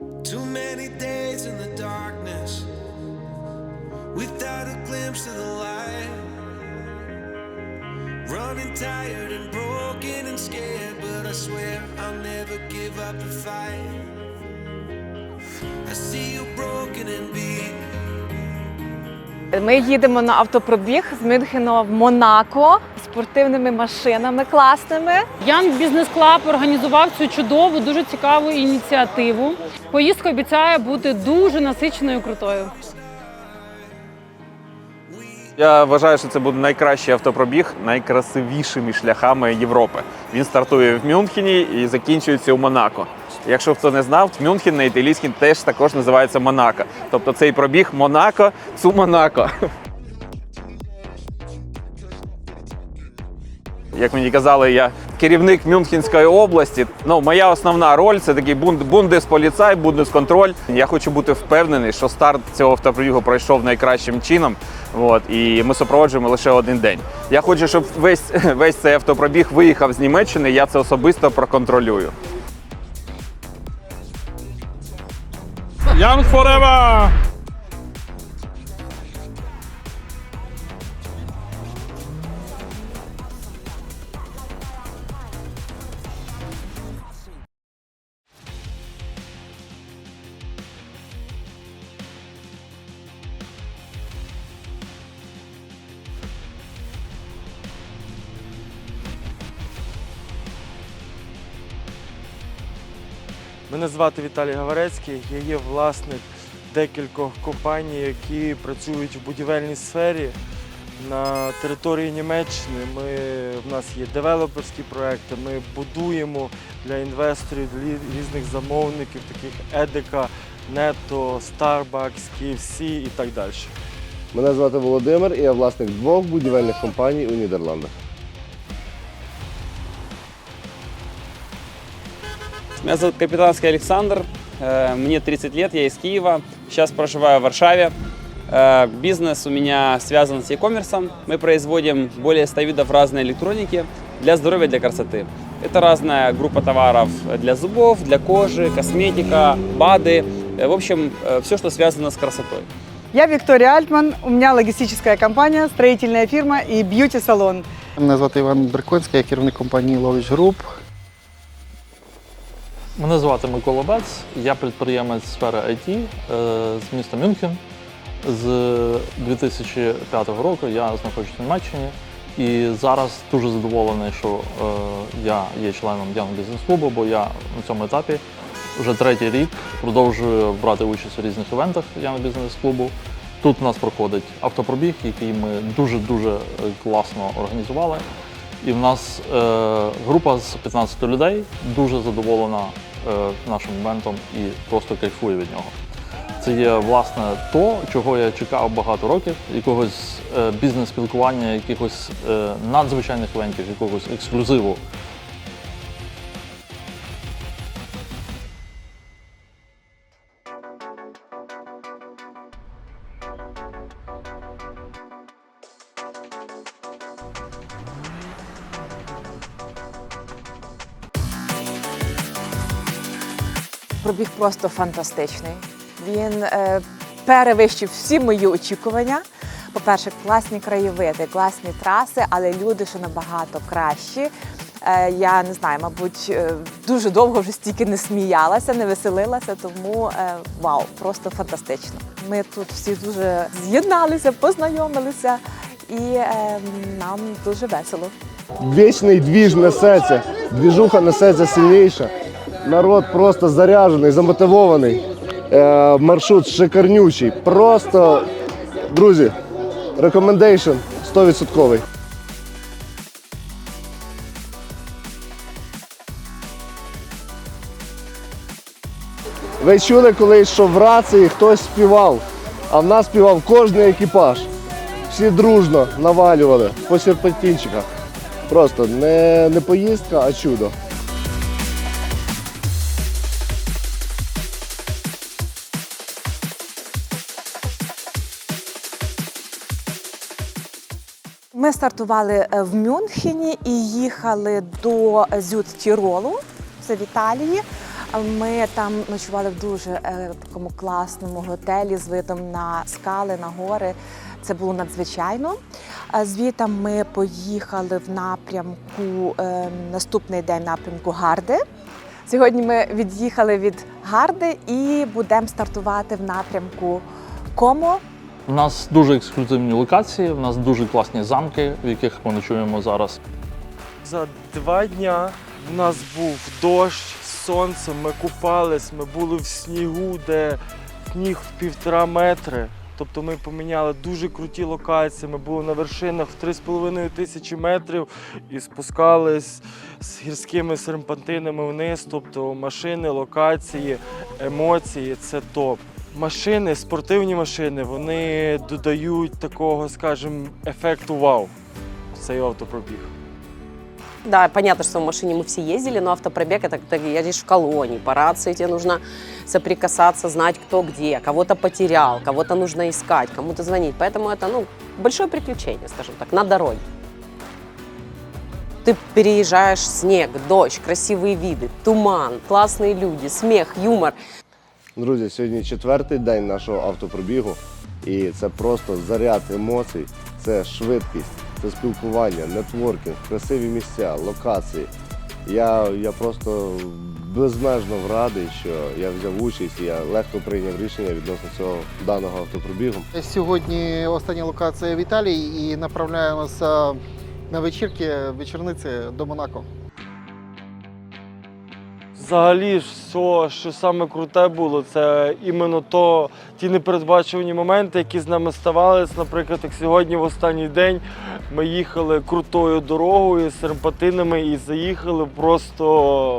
Too many days in the darkness without a glimpse of the light. Running tired and broken and scared, but I swear I'll never give up the fight. I see you broken and beat. Ми їдемо на автопробіг з Мюнхена в Монако спортивними машинами класними. Young Business Club організував цю чудову, дуже цікаву ініціативу. Поїздка обіцяє бути дуже насиченою і крутою. Я вважаю, що це буде найкращий автопробіг найкрасивішими шляхами Європи. Він стартує в Мюнхені і закінчується у Монако. Якщо хто не знав, Мюнхен на італійській теж також називається Монако. Тобто цей пробіг Монако цу Монако. Як мені казали, я керівник Мюнхенської області. Ну, моя основна роль це такий бунд- бундесполіцай, бундесконтроль. Я хочу бути впевнений, що старт цього автопробігу пройшов найкращим чином. От, і ми супроводжуємо лише один день. Я хочу, щоб весь, весь цей автопробіг виїхав з Німеччини. Я це особисто проконтролюю. Young forever! Мене звати Віталій Гаварецький. Я є власник декількох компаній, які працюють в будівельній сфері на території Німеччини. Ми, в нас є девелоперські проекти. Ми будуємо для інвесторів, для різних замовників, таких Едека, Нето, Starbucks, KFC і так далі. Мене звати Володимир і я власник двох будівельних компаній у Нідерландах. Меня зовут Капитанский Александр, э, мне 30 лет, я из Киева, сейчас проживаю в Варшаве. Э, Бизнес у меня связан с e-commerce. Мы производим более 100 видов разной электроники для здоровья, для красоты. Это разная группа товаров для зубов, для кожи, косметика, БАДы. Э, В общем, все, что связано с красотой. Я Виктория Альтман, у меня логистическая компания, строительная фирма и бьюти-салон. Мене звати Іван Берконський, я керівник компанії Lovich Group. Мене звати Микола Бец, я підприємець сфери IT е, з міста Мюнхен. З 2005 року я знаходжусь в Німеччині і зараз дуже задоволений, що е, я є членом Young Business клубу, бо я на цьому етапі вже третій рік продовжую брати участь у різних івентах Young Business клубу. Тут у нас проходить автопробіг, який ми дуже-дуже класно організували. І в нас е, група з 15 людей дуже задоволена е, нашим моментом і просто кайфує від нього. Це є власне то, чого я чекав багато років, якогось е, бізнес-спілкування, якихось е, надзвичайних івентів, якогось ексклюзиву. Пробіг просто фантастичний. Він е, перевищив всі мої очікування. По-перше, класні краєвиди, класні траси, але люди ще набагато кращі. Е, я не знаю, мабуть, е, дуже довго вже стільки не сміялася, не веселилася, тому е, вау, просто фантастично. Ми тут всі дуже з'єдналися, познайомилися, і е, нам дуже весело. Вічний двіж несеться, двіжуха несеться сильніша. Народ просто заряджений, замотивований. Е, маршрут шикарнючий. Просто, друзі, рекомендейшн 100%. Ви чули колись, що в рації хтось співав, а в нас співав кожний екіпаж. Всі дружно навалювали по серпантинчиках. Просто не, не поїздка, а чудо. Ми стартували е, в Мюнхені і їхали до Зюд Тіролу, це в Італії. Ми там ночували в дуже е, такому класному готелі з видом на скали, на гори. Це було надзвичайно. Звідти ми поїхали в напрямку е, наступний день напрямку Гарди. Сьогодні ми від'їхали від Гарди і будемо стартувати в напрямку Комо. У нас дуже ексклюзивні локації, у нас дуже класні замки, в яких ми ночуємо зараз. За два дня в нас був дощ, сонце, ми купались, ми були в снігу, де сніг в півтора метри. Тобто ми поміняли дуже круті локації. Ми були на вершинах в 3,5 тисячі метрів і спускались з гірськими серпантинами вниз. Тобто машини, локації, емоції це топ Машини, спортивні машини, вони додають такого, скажімо, ефекту вау в цей автопробіг. Да, понятно, что в машине мы все ездили, но автопробег это ты едешь в колонии, по рации тебе нужно соприкасаться, знать, кто где, кого-то потерял, кого-то нужно искать, кому-то звонить. Поэтому это, ну, большое приключение, скажем так, на дороге. Ты переезжаешь снег, дождь, красивые виды, туман, классные люди, смех, юмор. Друзі, сьогодні четвертий день нашого автопробігу, і це просто заряд емоцій, це швидкість, це спілкування, нетворкінг, красиві місця, локації. Я, я просто безмежно радий, що я взяв участь і я легко прийняв рішення відносно цього даного автопробігу. Сьогодні остання локація в Італії і направляємося на вечірки, вечорниці до Монако. Взагалі все, що саме круте було, це іменно то, ті непередбачувані моменти, які з нами ставалися. Наприклад, як сьогодні в останній день ми їхали крутою дорогою з серпантинами і заїхали просто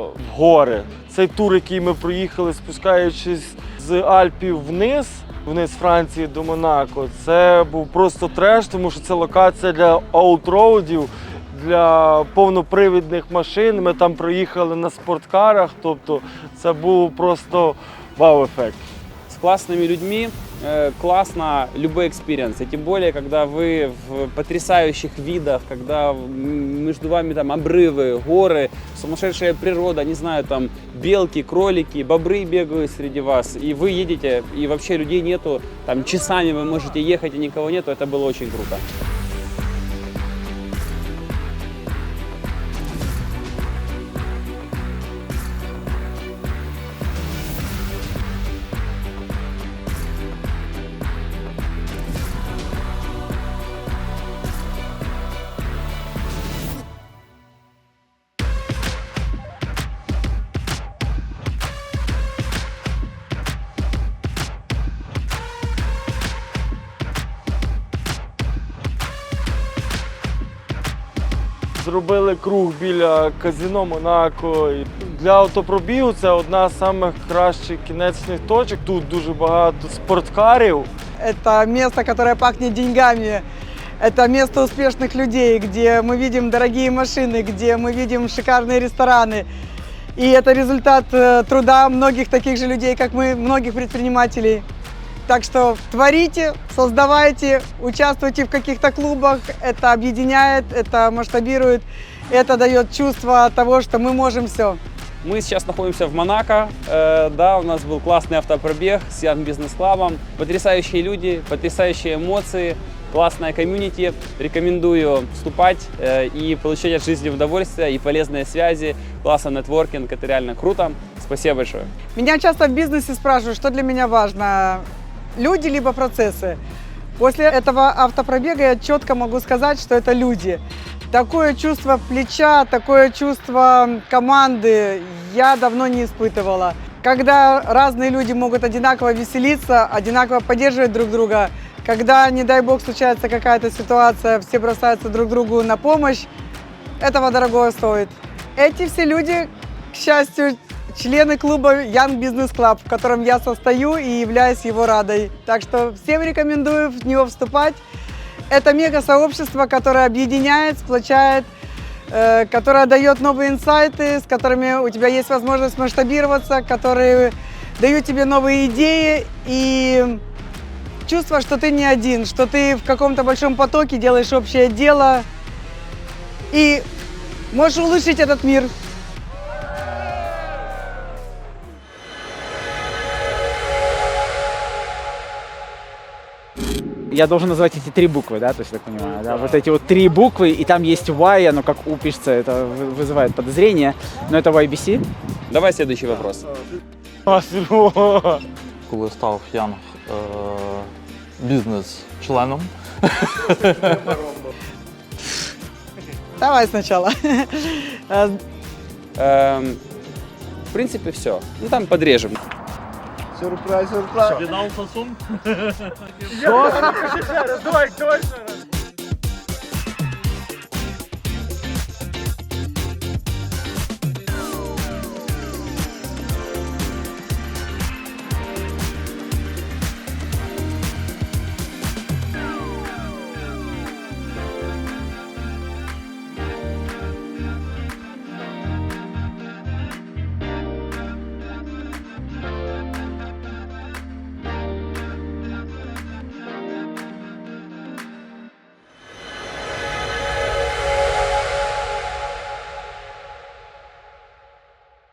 в гори. Цей тур, який ми проїхали, спускаючись з Альпів вниз, вниз Франції до Монако, це був просто треш, тому що це локація для аутроудів для повнопривідних машин. Ми там проїхали на спорткарах, тобто це був просто вау-ефект. С классными людьми э, классно любой экспириенс. И тем более, когда вы в потрясающих видах, когда м, между вами там обрывы, горы, сумасшедшая природа, не знаю, там белки, кролики, бобры бегают среди вас, и вы едете, и вообще людей нету, там часами вы можете ехать, и никого нету, это было очень круто. Зробили круг біля казино Монако. І Для автопробігу це одна з самих кращих кінечних точок. Тут дуже багато спорткарів. Это место, которое пахнет деньгами. Это место успешных людей, где мы видим дорогие машины, где мы видим шикарные рестораны. И это результат э, труда многих таких же людей, как мы, многих предпринимателей. Так что творите, создавайте, участвуйте в каких-то клубах. Это объединяет, это масштабирует, это дает чувство того, что мы можем все. Мы сейчас находимся в Монако. Э, да, у нас был классный автопробег с Young Business Club. Потрясающие люди, потрясающие эмоции, классная комьюнити. Рекомендую вступать э, и получать от жизни удовольствие и полезные связи, классный нетворкинг. Это реально круто. Спасибо большое. Меня часто в бизнесе спрашивают, что для меня важно, люди либо процессы. После этого автопробега я четко могу сказать, что это люди. Такое чувство плеча, такое чувство команды я давно не испытывала. Когда разные люди могут одинаково веселиться, одинаково поддерживать друг друга, когда, не дай бог, случается какая-то ситуация, все бросаются друг другу на помощь, этого дорогого стоит. Эти все люди, к счастью, члены клуба Young Business Club, в котором я состою и являюсь его радой. Так что всем рекомендую в него вступать. Это мега-сообщество, которое объединяет, сплочает, э, которое дает новые инсайты, с которыми у тебя есть возможность масштабироваться, которые дают тебе новые идеи и чувство, что ты не один, что ты в каком-то большом потоке делаешь общее дело и можешь улучшить этот мир. я должен назвать эти три буквы, да, то есть, я так понимаю, да, вот эти вот три буквы, и там есть Y, оно как У пишется, это вы- вызывает подозрение, но это YBC. Давай следующий вопрос. Коли став Янг е, бізнес-членом, Давай сначала. Э, Эм, в принципе, все. Ну, там подрежем. Сюрприз, сюрприз. віддав фасун. Давай, давай,